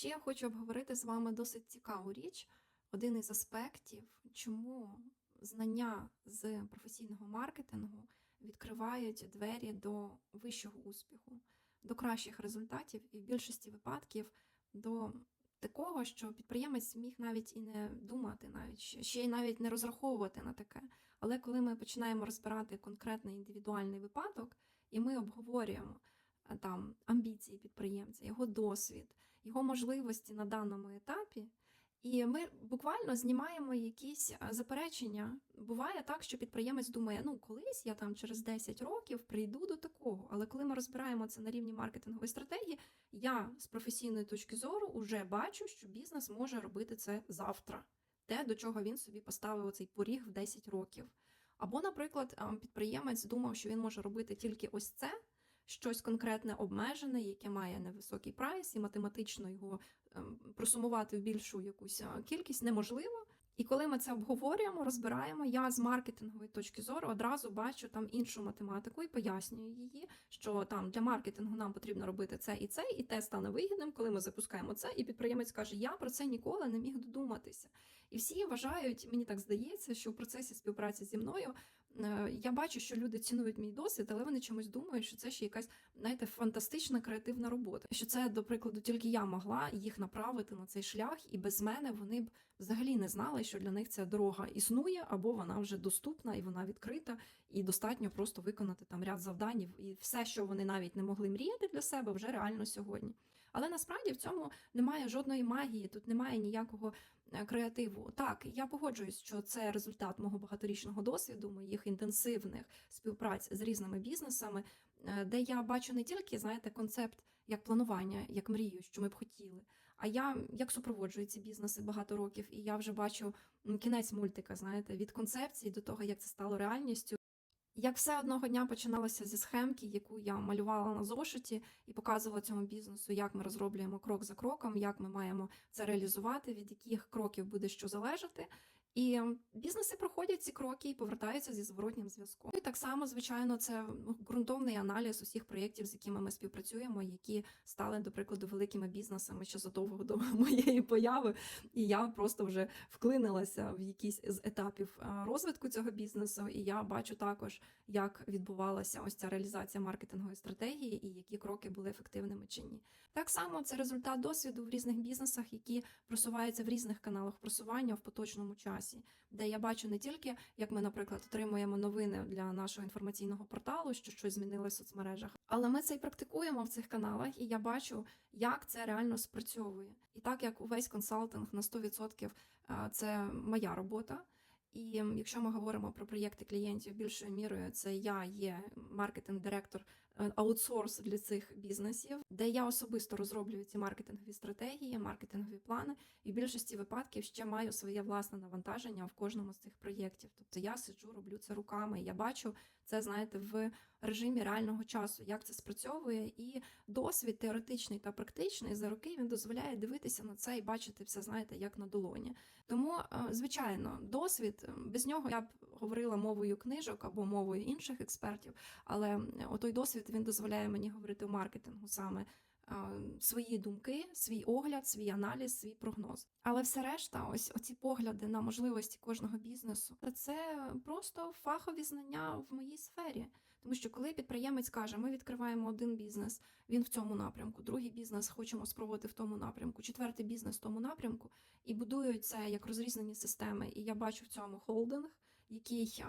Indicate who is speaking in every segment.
Speaker 1: Ще я хочу обговорити з вами досить цікаву річ. Один із аспектів, чому знання з професійного маркетингу відкривають двері до вищого успіху, до кращих результатів, і в більшості випадків до такого, що підприємець міг навіть і не думати, навіть ще й навіть не розраховувати на таке. Але коли ми починаємо розбирати конкретний індивідуальний випадок, і ми обговорюємо там амбіції підприємця, його досвід, його можливості на даному етапі. І ми буквально знімаємо якісь заперечення. Буває так, що підприємець думає, ну колись я там через 10 років прийду до такого. Але коли ми розбираємо це на рівні маркетингової стратегії, я з професійної точки зору вже бачу, що бізнес може робити це завтра, те, до чого він собі поставив цей поріг в 10 років. Або, наприклад, підприємець думав, що він може робити тільки ось це, щось конкретне обмежене, яке має невисокий прайс, і математично його ем, просумувати в більшу якусь кількість неможливо. І коли ми це обговорюємо, розбираємо, я з маркетингової точки зору одразу бачу там іншу математику і пояснюю її, що там для маркетингу нам потрібно робити це і це, і те стане вигідним, коли ми запускаємо це, і підприємець каже, я про це ніколи не міг додуматися. І всі вважають, мені так здається, що в процесі співпраці зі мною е, я бачу, що люди цінують мій досвід, але вони чомусь думають, що це ще якась, знаєте, фантастична креативна робота. Що це, до прикладу, тільки я могла їх направити на цей шлях, і без мене вони б взагалі не знали, що для них ця дорога існує, або вона вже доступна і вона відкрита, і достатньо просто виконати там ряд завдань, і все, що вони навіть не могли мріяти для себе, вже реально сьогодні. Але насправді в цьому немає жодної магії, тут немає ніякого е, креативу. Так, я погоджуюсь, що це результат мого багаторічного досвіду, моїх інтенсивних співпраць з різними бізнесами, е, де я бачу не тільки, знаєте, концепт як планування, як мрію, що ми б хотіли, а я як супроводжую ці бізнеси багато років, і я вже бачу кінець мультика, знаєте, від концепції до того, як це стало реальністю. Як все одного дня починалося зі схемки, яку я малювала на зошиті і показувала цьому бізнесу, як ми розроблюємо крок за кроком, як ми маємо це реалізувати, від яких кроків буде що залежати. І бізнеси проходять ці кроки і повертаються зі зворотнім зв'язком. І так само, звичайно, це ґрунтовний аналіз усіх проєктів, з якими ми співпрацюємо, які стали, до прикладу, великими бізнесами ще задовго до моєї появи. І я просто вже вклинилася в якийсь з етапів е, розвитку цього бізнесу. І я бачу також, як відбувалася ось ця реалізація маркетингової стратегії і які кроки були ефективними чи ні. Так само це результат досвіду в різних бізнесах, які просуваються в різних каналах просування в поточному часі, де я бачу не тільки, як ми, наприклад, отримуємо новини для нашого інформаційного порталу, що щось змінилося в соцмережах, але ми це і практикуємо в цих каналах, і я бачу, як це реально спрацьовує. І так як увесь консалтинг на 100% е, це моя робота. І якщо ми говоримо про проєкти клієнтів, більшою мірою це я є маркетинг-директор аутсорс для цих бізнесів, де я особисто розроблюю ці маркетингові стратегії, маркетингові плани, і в більшості випадків ще маю своє власне навантаження в кожному з цих проєктів. Тобто я сиджу, роблю це руками. Я бачу це, знаєте, в режимі реального часу, як це спрацьовує, і досвід теоретичний та практичний за роки він дозволяє дивитися на це і бачити все, знаєте, як на долоні. Тому, е, звичайно, досвід е, без нього я б говорила мовою книжок або мовою інших експертів, але е, отой досвід він дозволяє мені говорити в маркетингу саме свої думки, свій огляд, свій аналіз, свій прогноз. Але все решта, ось оці погляди на можливості кожного бізнесу, це просто фахові знання в моїй сфері. Тому що коли підприємець каже, ми відкриваємо один бізнес, він в цьому напрямку, другий бізнес хочемо спробувати в тому напрямку, четвертий бізнес в тому напрямку, і будують це як розрізнені системи. І я бачу в цьому холдинг, який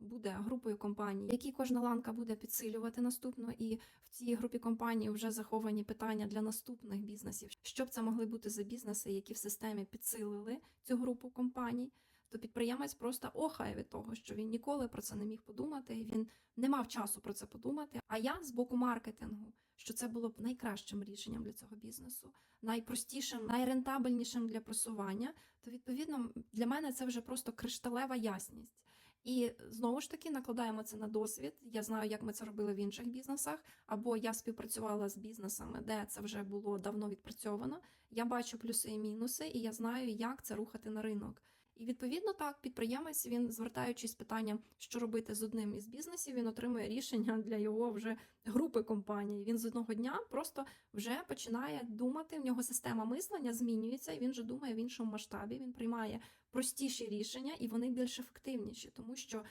Speaker 1: буде групою компаній, які кожна ланка буде підсилювати наступно. І в цій групі компаній вже заховані питання для наступних бізнесів. Що б це могли бути за бізнеси, які в системі підсилили цю групу компаній? То підприємець просто охає від того, що він ніколи про це не міг подумати, він не мав часу про це подумати. А я з боку маркетингу, що це було б найкращим рішенням для цього бізнесу, найпростішим, найрентабельнішим для просування, то відповідно для мене це вже просто кришталева ясність. І знову ж таки накладаємо це на досвід. Я знаю, як ми це робили в інших бізнесах, або я співпрацювала з бізнесами, де це вже було давно відпрацьовано. Я бачу плюси і мінуси, і я знаю, як це рухати на ринок. І відповідно так, підприємець він, звертаючись питанням, що робити з одним із бізнесів, він отримує рішення для його вже групи компаній. Він з одного дня просто вже починає думати. В нього система мислення змінюється, і він вже думає в іншому масштабі. Він приймає простіші рішення, і вони більш ефективніші, тому що е,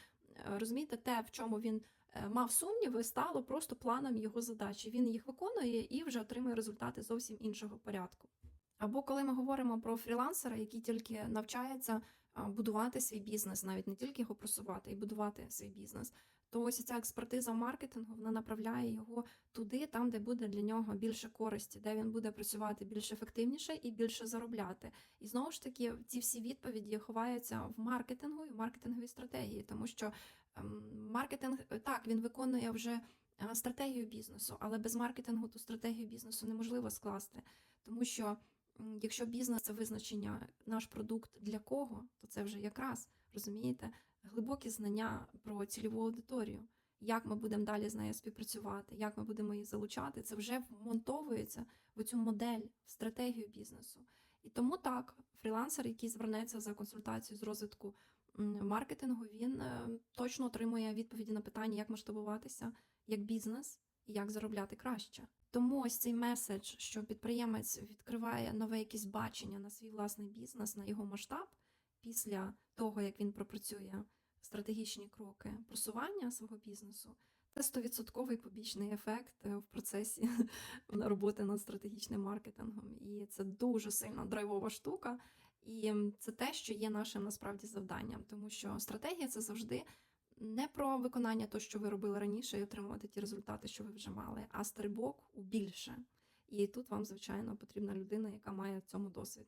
Speaker 1: розумієте, те, в чому він е, мав сумніви, стало просто планом його задачі. Він їх виконує і вже отримує результати зовсім іншого порядку. Або коли ми говоримо про фрілансера, який тільки навчається будувати свій бізнес, навіть не тільки його просувати і будувати свій бізнес, то ось ця експертиза маркетингу вона направляє його туди, там, де буде для нього більше користі, де він буде працювати більш ефективніше і більше заробляти. І знову ж таки, ці всі відповіді ховаються в маркетингу і в маркетинговій стратегії, тому що ем, маркетинг е, так він виконує вже е, стратегію бізнесу, але без маркетингу ту стратегію бізнесу неможливо скласти, тому що якщо бізнес це визначення наш продукт для кого, то це вже якраз розумієте глибокі знання про цільову аудиторію. Як ми будемо далі з нею співпрацювати, як ми будемо її залучати, це вже вмонтовується в цю модель, в стратегію бізнесу. І тому так, фрілансер, який звернеться за консультацією з розвитку маркетингу, він е, точно отримує відповіді на питання, як масштабуватися як бізнес і як заробляти краще. Тому ось цей меседж, що підприємець відкриває нове якесь бачення на свій власний бізнес, на його масштаб після того, як він пропрацює стратегічні кроки просування свого бізнесу, це стовідсотковий побічний ефект е, в процесі роботи над стратегічним маркетингом. І це дуже сильна драйвова штука. І це те, що є нашим насправді завданням, тому що стратегія це завжди не про виконання того, що ви робили раніше, і отримувати ті результати, що ви вже мали, а стрибок у більше. І тут вам, звичайно, потрібна людина, яка має в цьому досвід.